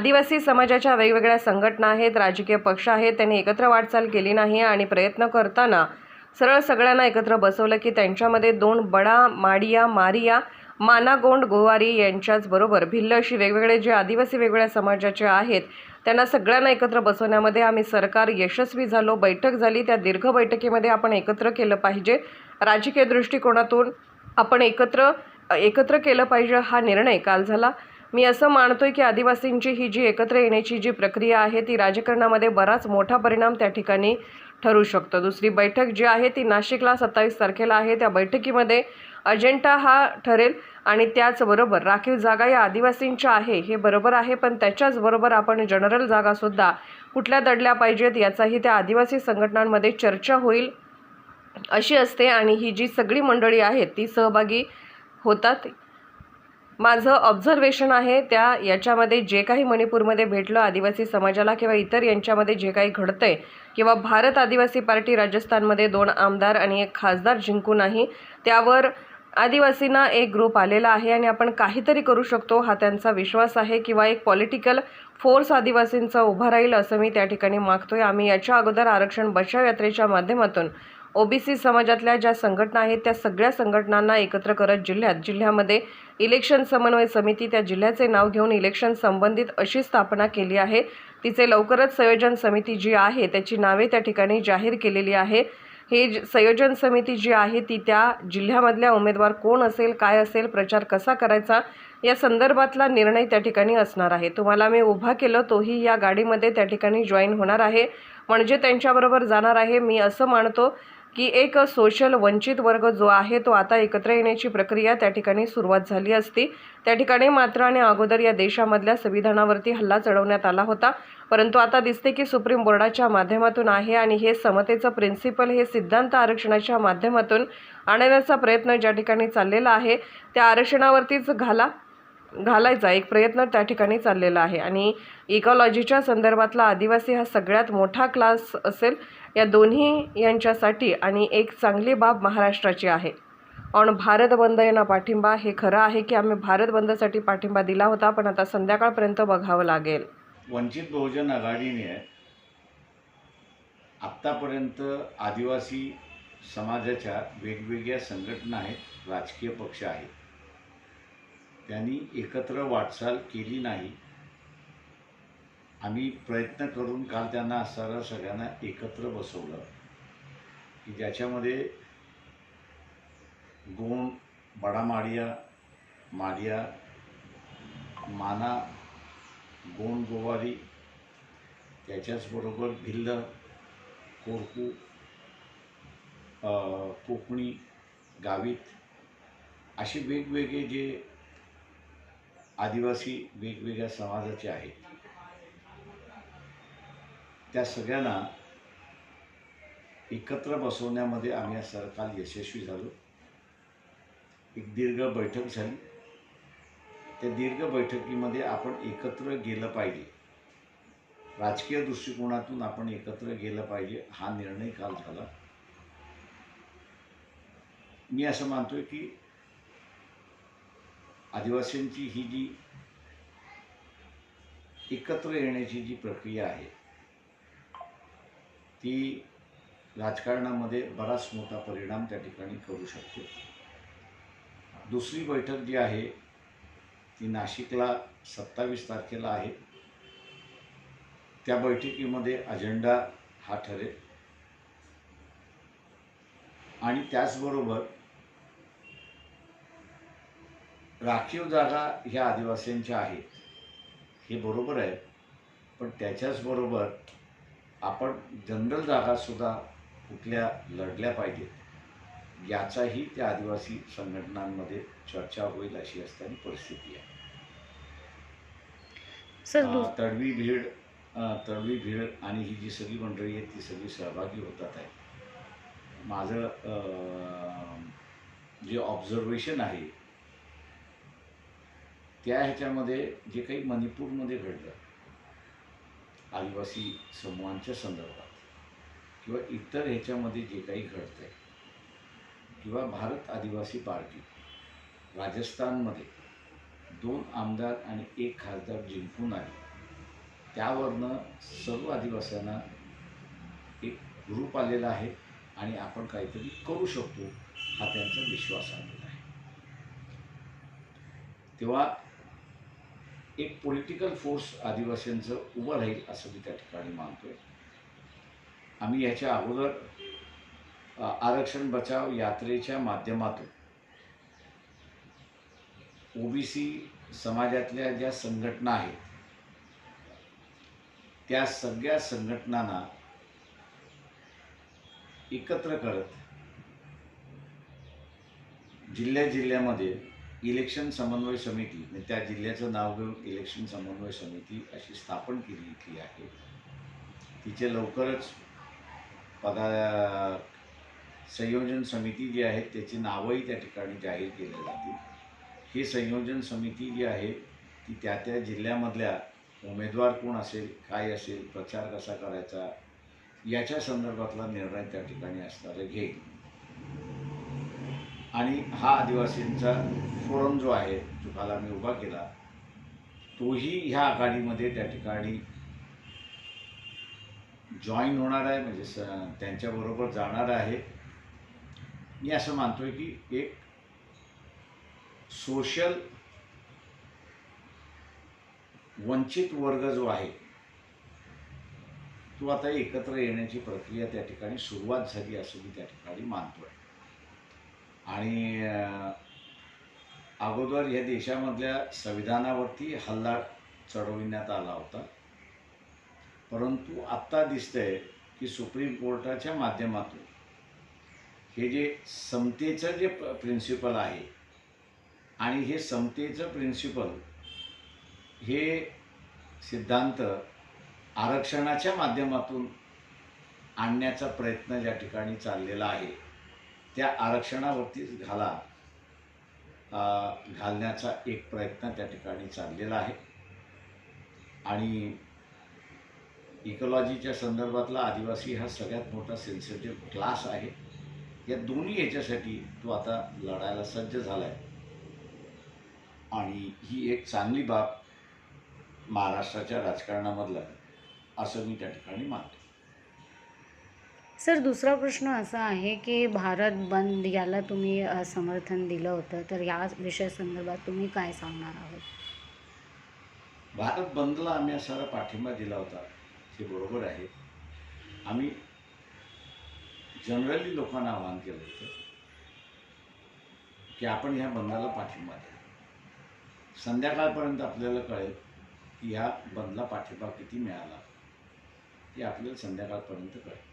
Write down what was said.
आदिवासी समाजाच्या वेगवेगळ्या संघटना आहेत राजकीय पक्ष आहेत त्यांनी एकत्र वाटचाल केली नाही आणि प्रयत्न करताना सरळ सगळ्यांना एकत्र बसवलं की त्यांच्यामध्ये दोन बडा माडिया मारिया मानागोंड गोवारी यांच्याच बरोबर भिल्ल अशी वेगवेगळे जे आदिवासी वेगवेगळ्या समाजाचे आहेत त्यांना सगळ्यांना एकत्र बसवण्यामध्ये आम्ही सरकार यशस्वी झालो बैठक झाली. त्या दीर्घ बैठकीमध्ये आपण एकत्र केलं पाहिजे. राजकीय दृष्टिकोनातून आपण एकत्र एकत्र केलं पाहिजे हा निर्णय काल झाला. मी असं मानतोय की आदिवासींची ही जी एकत्र येण्याची जी प्रक्रिया आहे ती राजकारणामध्ये बराच मोठा परिणाम त्या ठिकाणी ठरू शकतो. दुसरी बैठक जी आहे ती नाशिकला सत्तावीस तारखेला आहे. त्या बैठकीमध्ये अजेंडा हा ठरेल आणि त्याचबरोबर राखीव जागा या आदिवासींच्या आहे हे बरोबर आहे. पण त्याच्याचबरोबर आपण जनरल जागासुद्धा कुठल्या दडल्या पाहिजेत याचाही त्या आदिवासी संघटनांमध्ये चर्चा होईल अशी असते. आणि ही जी सगळी मंडळी आहेत ती सहभागी होतात. माझं ऑब्झर्वेशन आहे त्या याच्यामध्ये जे काही मणिपूरमध्ये भेटलं आदिवासी समाजाला किंवा इतर यांच्यामध्ये जे काही घडतं आहे किंवा भारत आदिवासी पार्टी राजस्थानमध्ये दोन आमदार आणि एक खासदार जिंकूनही त्यावर आदिवासींना एक ग्रुप आलेला आहे आणि आपण काहीतरी करू शकतो हा त्यांचा विश्वास आहे किंवा एक पॉलिटिकल फोर्स आदिवासींचा उभा राहील असं मी त्या ठिकाणी मागतोय. आम्ही याच्या अगोदर आरक्षण बचाव यात्रेच्या माध्यमातून ओबीसी समाजातल्या ज्या संघटना आहेत त्या सगळ्या संघटनांना एकत्र करत जिल्ह्यात जिल्ह्यामध्ये इलेक्शन समन्वय समिती त्या जिल्ह्याचे नाव घेऊन इलेक्शन संबंधित अशी स्थापना केली आहे. तिचे लवकरच संयोजन समिती जी आहे त्याची नावे त्या ठिकाणी जाहीर केलेली आहे. हे ज- संयोजन समिती जी आहे ती त्या जिल्ह्यामधल्या उमेदवार कोण असेल काय असेल प्रचार कसा करायचा या संदर्भातला निर्णय त्या ठिकाणी असणार आहे. तुम्हाला मी उभा केलं तोही या गाडीमध्ये त्या ठिकाणी जॉईन होणार आहे. म्हणजे त्यांच्याबरोबर जाणार आहे मी असं मानतो. की एक सोशल वंचित वर्ग जो आहे तो आता एकत्र येण्याची प्रक्रिया त्या ठिकाणी सुरुवात झाली असती. त्या ठिकाणी मात्र आणि अगोदर या देशामधल्या संविधानावरती हल्ला चढवण्यात आला होता. परंतु आता दिसते की सुप्रीम बोर्डाच्या माध्यमातून आहे आणि हे समतेचं प्रिन्सिपल हे सिद्धांत आरक्षणाच्या माध्यमातून आणण्याचा प्रयत्न ज्या ठिकाणी चाललेला आहे त्या आरक्षणावरतीच घाला. घालायचा एक प्रयत्न त्या ठिकाणी चाललेला आहे. आणि इकॉलॉजीच्या संदर्भातला आदिवासी हा सगळ्यात मोठा क्लास असेल या दोन्ही यांच्यासाठी आणि एक चांगली बाब महाराष्ट्राची आहे. ऑन भारत बंद यांना पाठिंबा हे खरं आहे की आम्ही भारत बंदसाठी पाठिंबा दिला होता पण आता संध्याकाळपर्यंत बघावं लागेल. वंचित बहुजन आघाडीने आत्तापर्यंत आदिवासी समाजाच्या वेगवेगळ्या संघटना आहेत राजकीय पक्ष आहेत. त्यांनी एकत्र वाटचाल केली नाही. आम्ही प्रयत्न करून काल त्यांना सर्व सगळ्यांना एकत्र बसवलं. की ज्याच्यामध्ये गोंड बडामाडिया माडिया माना गोंड गोवारी त्याच्याचबरोबर भिल्ल कोरकू कोकणी गावित असे वेगवेगळे जे आदिवासी वेगवेगळ्या समाजाचे आहेत. त्या सगळ्यांना एकत्र बसवण्यामध्ये आम्ही आज यशस्वी झालो. एक दीर्घ बैठक झाली. त्या दीर्घ बैठकीमध्ये आपण एकत्र गेलं पाहिजे. राजकीय दृष्टिकोनातून आपण एकत्र गेलं पाहिजे हा निर्णय काल झाला. मी असं मानतोय की आदिवासींची ही जी एकत्र येण्याची जी प्रक्रिया आहे ती राजकारणामध्ये बराच मोठा परिणाम त्या ठिकाणी करू शकते. दुसरी बैठक जी आहे ती नाशिकला सत्तावीस तारखेला आहे. त्या बैठकीमध्ये अजेंडा हा ठरेल. आणि त्याचबरोबर राखीव जागा ह्या आदिवासींच्या आहेत. हे बरोबर आहे. पण त्याच्याचबरोबर आपण जनरल जागासुद्धा कुठल्या लढल्या पाहिजेत याचाही त्या आदिवासी संघटनांमध्ये चर्चा होईल अशी असताना परिस्थिती आहे. तडवी भीड तडवी भीड आणि ही जी सगळी मंडळी आहेत ती सगळी सहभागी होतात आहे. माझं जे ऑब्झर्वेशन आहे त्या ह्याच्यामध्ये जे काही मणिपूरमध्ये घडलं आदिवासी समूहांच्या संदर्भात किंवा इतर ह्याच्यामध्ये जे काही घडतं आहे किंवा भारत आदिवासी पार्टी राजस्थानमध्ये दोन आमदार आणि एक खासदार जिंकून आले त्यावरनं सर्व आदिवासींना एक ग्रुप आलेला आहे आणि आपण काहीतरी करू शकतो हा त्यांचा विश्वास आलेला आहे. तेव्हा एक पॉलिटिकल फोर्स आदिवासींचं उभं राहील असं मी त्या ठिकाणी मानतोय. आम्ही याच्या अगोदर आरक्षण बचाव यात्रेच्या माध्यमातून ओबीसी समाजातल्या ज्या संघटना आहेत त्या सगळ्या संघटनांना एकत्र करत जिल्ह्या जिल्ह्यामध्ये इलेक्शन समन्वय समिती म्हणजे त्या जिल्ह्याचं नाव घेऊन इलेक्शन समन्वय समिती अशी स्थापन केलेली आहे. तिचे लवकरच पदा संयोजन समिती जी आहे त्याची नावंही त्या ठिकाणी जाहीर केली जातील. ही संयोजन समिती जी आहे ती त्या त्या जिल्ह्यामधल्या उमेदवार कोण असेल काय असेल प्रचार कसा करायचा याच्या संदर्भातला निर्णय त्या ठिकाणी असणारे घेईल. आणि हा आदिवासींचा फोरम जो आहे जो काल आम्ही उभा केला तोही ह्या आघाडीमध्ये त्या ठिकाणी जॉईन होणार आहे म्हणजे स त्यांच्याबरोबर जाणार आहे. मी असं मानतो आहे की एक सोशल वंचित वर्ग जो आहे तो आता एकत्र येण्याची प्रक्रिया त्या ठिकाणी सुरुवात झाली असं मी त्या ठिकाणी मानतो आहे आणि अगोदर या देशामधल्या संविधानावरती हल्ला चढविण्यात आला होता. परंतु आत्ता दिसतंय की सुप्रीम कोर्टाच्या माध्यमातून हे जे समतेचं जे प्रिन्सिपल आहे आणि हे समतेचं प्रिन्सिपल हे सिद्धांत आरक्षणाच्या माध्यमातून आणण्याचा प्रयत्न ज्या ठिकाणी चाललेला आहे त्या आरक्षणावरतीच घाला घालण्याचा एक प्रयत्न त्या ठिकाणी चाललेला आहे. आणि इकॉलॉजीच्या संदर्भातला आदिवासी हा सगळ्यात मोठा सेन्सिटिव्ह क्लास आहे. या दोन्ही याच्यासाठी तो आता लढायला सज्ज झाला आहे आणि ही एक चांगली बाब महाराष्ट्राच्या राजकारणामधलं असं मी त्या ठिकाणी मानतो. सर दुसरा प्रश्न असा आहे की भारत बंद याला तुम्ही समर्थन दिलं होतं. तर या विषयासंदर्भात तुम्ही काय सांगणार आहोत? भारत बंदला आम्ही असा पाठिंबा दिला होता. हे बरोबर आहे. आम्ही जनरली लोकांना आवाहन केलं होतं की आपण ह्या बंदाला पाठिंबा द्या. संध्याकाळपर्यंत आपल्याला कळेल की ह्या बंदला पाठिंबा किती मिळाला. ते आपल्याला संध्याकाळपर्यंत कळेल.